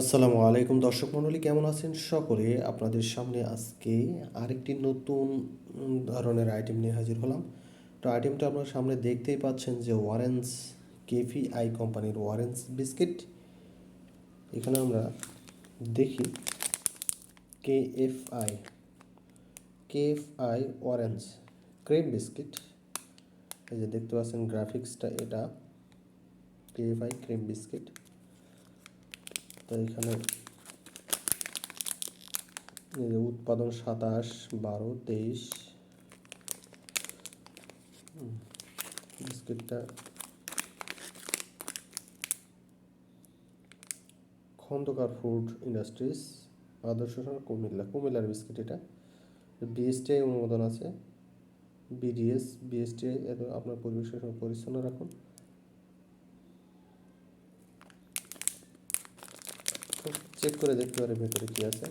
আসসালামু আলাইকুম দর্শক মণ্ডলী, কেমন আছেন সকলে? আপনাদের সামনে আজকে আরেকটি নতুন ধরনের আইটেম নিয়ে হাজির হলাম। তো আইটেমটা আপনার সামনে দেখতেই পাচ্ছেন যে ওয়ারেন্স কেফি আই কোম্পানির ওয়ারেন্স বিস্কিট। এখানে আমরা দেখি K F I K F I ওয়ারেন্স cream biscuit এই যে দেখতে পাচ্ছেন গ্রাফিক্সটা এটা K F I cream biscuit তো এখানে উৎপাদন সাতাশ, বারো, তেইশ। বিস্কিটটা। খন্দকার ফুড ইন্ডাস্ট্রিজ, আদর্শ কুমিল্লা। কুমিল্লার বিস্কিট এটা। বিএসটিআই অনুমোদন আছে। বিডিএস বিএসটিআই আপনার পরিবেশের সঙ্গে পরিচ্ছন্ন রাখুন। চেক করে দেখতে পারে ভেতরে কি আছে।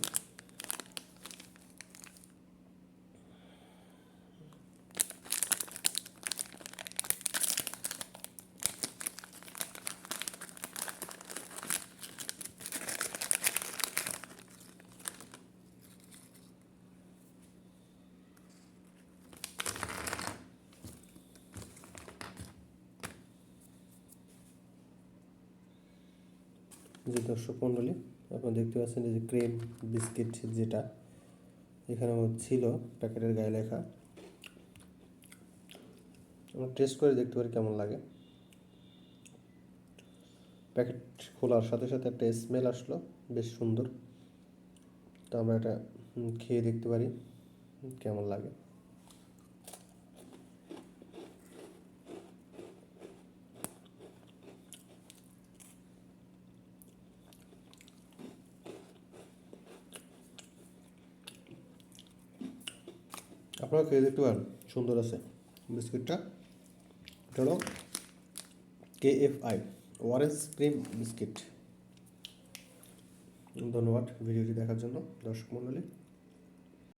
যে দর্শক মণ্ডলী আপনারা দেখতে পাচ্ছেন যে ক্রিম বিস্কিট যেটা, এখানে ছিল প্যাকেটের গায়ে লেখা। আমরা টেস্ট করে দেখতে পারি কেমন লাগে। প্যাকেট খোলার সাথে সাথে একটা স্মেল আসলো, বেশ সুন্দর। তো আমরা এটা খেয়ে দেখতে পারি, কেমন লাগে। আপনারা খেয়ে দেখতে পারেন, সুন্দর আছে। বিস্কিটটা এটা হলো কে এফ আই ওয়ারেন্স ক্রিম বিস্কিট ধন্যবাদ ভিডিওটি দেখার জন্য, দর্শক মণ্ডলী।